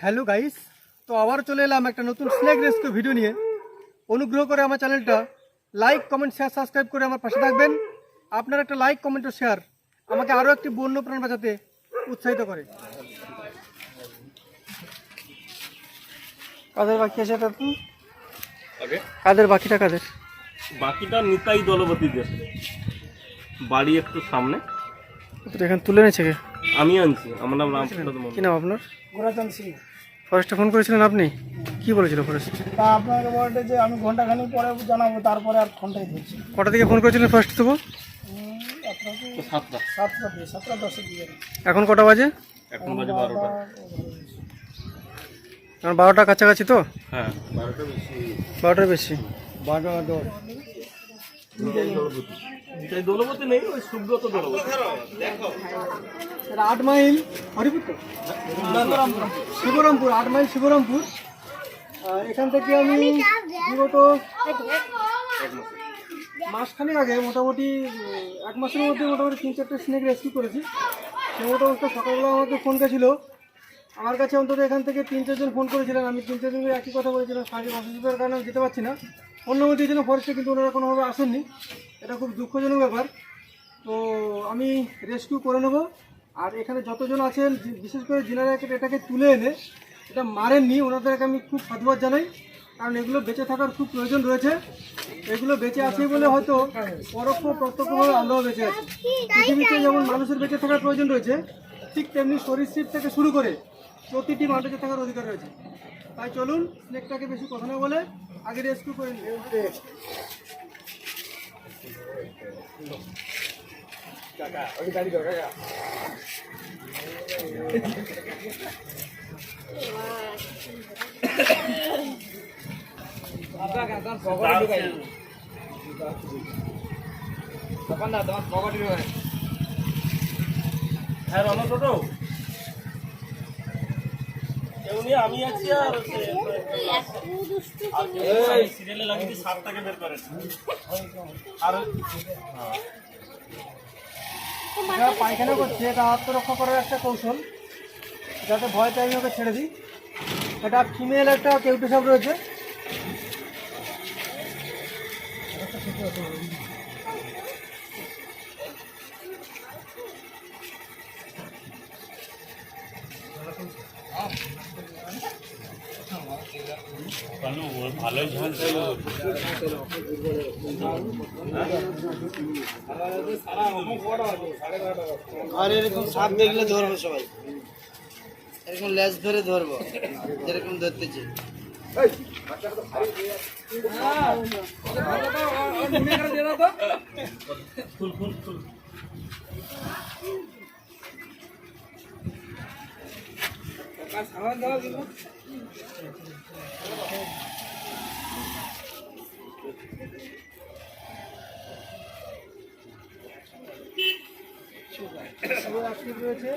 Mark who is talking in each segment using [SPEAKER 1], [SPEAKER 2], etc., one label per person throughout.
[SPEAKER 1] Hello guys তো আবার চলে এলাম একটা নতুন স্নেক রেস্কিউ ভিডিও নিয়ে। অনুগ্রহ করে আমার চ্যানেলটা লাইক কমেন্ট শেয়ার সাবস্ক্রাইব করে আমার পাশে থাকবেন। আপনার একটা লাইক কমেন্ট ও শেয়ার আমাকে আরও একটি বন্য প্রাণ বাঁচাতে উৎসাহিত করে। কাদের বাকি আছে এটা তো?
[SPEAKER 2] আগে?
[SPEAKER 1] কাদের বাকিটা কাদের?
[SPEAKER 2] বাকিটা নিতাই দলপতিদের বাড়ি একটু সামনে।
[SPEAKER 1] তো এখানে তুলে নিয়েছে কে?
[SPEAKER 2] আমি আনছি। আমার নাম রামপ্রসাদ
[SPEAKER 1] কি নাম আপনার?
[SPEAKER 3] গোরাচাঁদ সিং।
[SPEAKER 1] ফরেস্টে ফোন করেছিলেন আপনি? কি বলেছিল ফরেস্ট?
[SPEAKER 3] তা আপনাকে বলতে যে আমি ঘন্টাখানি পরে জানাব তারপরে আর ফোনটাই ধরছি
[SPEAKER 1] কটা থেকে ফোন করেছিলেন ফার্স্ট তবু?
[SPEAKER 2] সাতটা।
[SPEAKER 3] সাতটা দিয়ে
[SPEAKER 1] এখন কটা বাজে?
[SPEAKER 2] এখন বাজে বারোটা।
[SPEAKER 1] এখন বারোটা কাছাকাছি তো?
[SPEAKER 2] হ্যাঁ বারোটা বেশি।
[SPEAKER 1] বারোটার বেশি।
[SPEAKER 3] বারোটা দশ।
[SPEAKER 2] দলপতি নেই, ওই সুব্রত দলপতি
[SPEAKER 1] আট মাইল হরিপুর তো শিবরামপুর, আট মাইল শিবরামপুর। এখান থেকে আমি বিগত মাসখানেক আগে মোটামুটি এক মাসের মধ্যে মোটামুটি তিন চারটে স্নেক রেস্কিউ করেছি। সে মোটামুটি সকালবেলা আমাকে ফোন গেছিল আমার কাছে অন্তত এখান থেকে তিন, চারজন ফোন করেছিলেন। আমি তিন চারজনকে একই কথা বলেছিলাম শারীরিক অসুবিধার কারণে আমি যেতে পারছি না। অন্য মধ্যে দিয়েছিলাম ফরেস্টে, কিন্তু ওনারা কোনোভাবে আসেননি। এটা খুব দুঃখজনক ব্যাপার। তো আমি রেস্কিউ করে নেব। আর এখানে যতজন আছেন বিশেষ করে একে- এটাকে তুলে এনে, এটা মারেননি, ওনাদেরকে আমি খুব সাধুবাদ জানাই। কারণ এগুলো বেঁচে থাকার খুব প্রয়োজন রয়েছে। এগুলো বেঁচে আছে বলে হয়তো পরোক্ষ প্রত্যক্ষভাবে আমরাও বেঁচে আছি। পৃথিবীতে যেমন মানুষের বেঁচে থাকার প্রয়োজন রয়েছে, ঠিক তেমনি সরীসৃপ থেকে শুরু করে প্রতিটি বেঁচে থাকার অধিকার রয়েছে। তাই চলুন, স্নেকটাকে বেশি কথা না বলে আগে রেস্কিউ করে নিই।
[SPEAKER 2] হ্যাঁ রমা টোটো? আমি আছি আর সিরিয়ালে লাগিয়ে সাতটাকে বের করে। আর
[SPEAKER 1] পায়খানা করছে এটা আত্মরক্ষা করার একটা কৌশল। যাতে ভয় পাই ওকে ছেড়ে দিই। এটা ফিমেল একটা কেউটে সব রয়েছে।
[SPEAKER 2] ভালোই ঝাল ছিল।
[SPEAKER 4] আর এরকম সাপ দেখলে ধরবো সবাই। এরকম লেজ ধরে ধরবো যেরকম ধরতেছে।
[SPEAKER 2] ফুল ফুল ফুল
[SPEAKER 1] সবাই active রয়েছে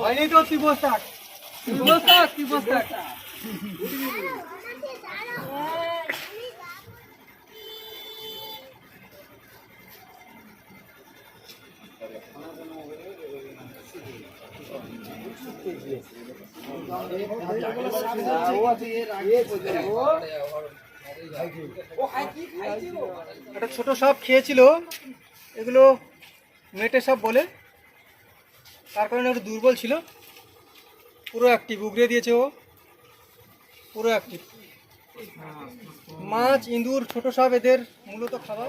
[SPEAKER 1] হয়নি তো ত্রিভুজ থাক। ত্রিভুজ থাক ত্রিভুজ থাক। একটা ছোট সাপ খেয়েছিল, এগুলো মেটে সাপ বলে। তার কারণে একটু দুর্বল ছিল। পুরো অ্যাক্টিভ উগড়ে দিয়েছে ও। পুরো অ্যাক্টিভ মাছ, ইঁদুর, ছোট সাপ, এদের মূলত খাবার।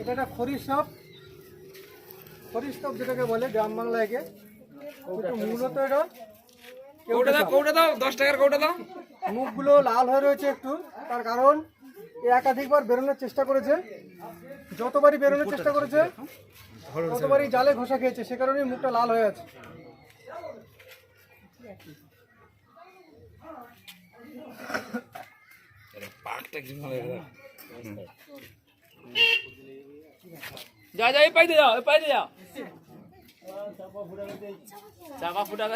[SPEAKER 1] এটা একটা খরিস সাপ খরিস সাপ যেটাকে বলে গ্রাম বাংলায় মূলত এটা
[SPEAKER 5] কৌটা দাও কৌটা দাও দশ টাকার কৌটা দাও।
[SPEAKER 1] মুখগুলো লাল হয়ে রয়েছে একটু। তার কারণ এ একাধিকবার বেরোনোর চেষ্টা করেছে। যতবারই বেরোনোর চেষ্টা করেছে ততবারই জালে ঘষা খেয়েছে। সে কারণেই মুখটা লাল হয়ে আছে
[SPEAKER 5] পাকটা কি ভালো যা যা এই পাইতে যাও এই পাইতে যাও। চাপা ফুটা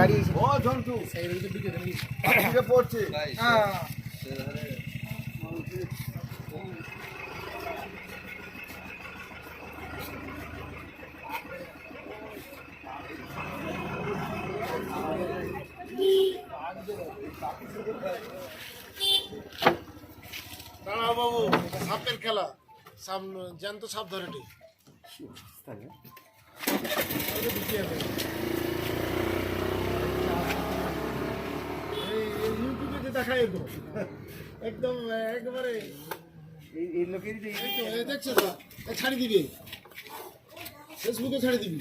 [SPEAKER 5] গেছে
[SPEAKER 6] দাঁড়াও বাবু সাপের খেলা। সাপ জ্যান্ত সাপ ধরে ইউটিউবে দেখায় তো। একদম একেবারে। এই লোকেরই দেখছ তো? ছাড়ি দিবি। ফেসবুকে ছাড়ি দিবি।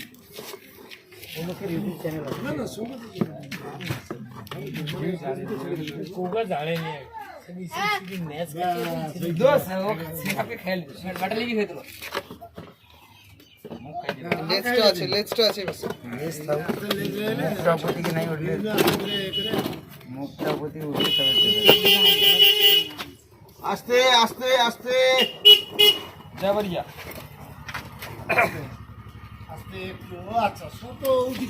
[SPEAKER 6] না না শুনব
[SPEAKER 5] বাটা লেগে
[SPEAKER 4] লেজটা আছে লেজটা আছে
[SPEAKER 6] আস্তে আস্তে আস্তে।
[SPEAKER 5] যা বাড়িয়া
[SPEAKER 6] আস্তে একটু আচ্ছা ছোট উঠি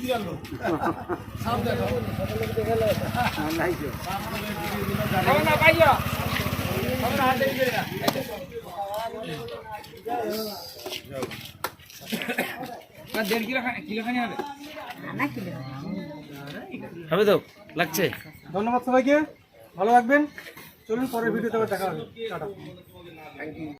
[SPEAKER 6] দেখো
[SPEAKER 5] না হাতে না দেড় কিলো কিলো খানি হবে। হবে তো লাগছে?
[SPEAKER 1] ধন্যবাদ সবাইকে ভালো থাকবেন। চলুন পরের ভিডিওতে আবার দেখা হবে। টাটা।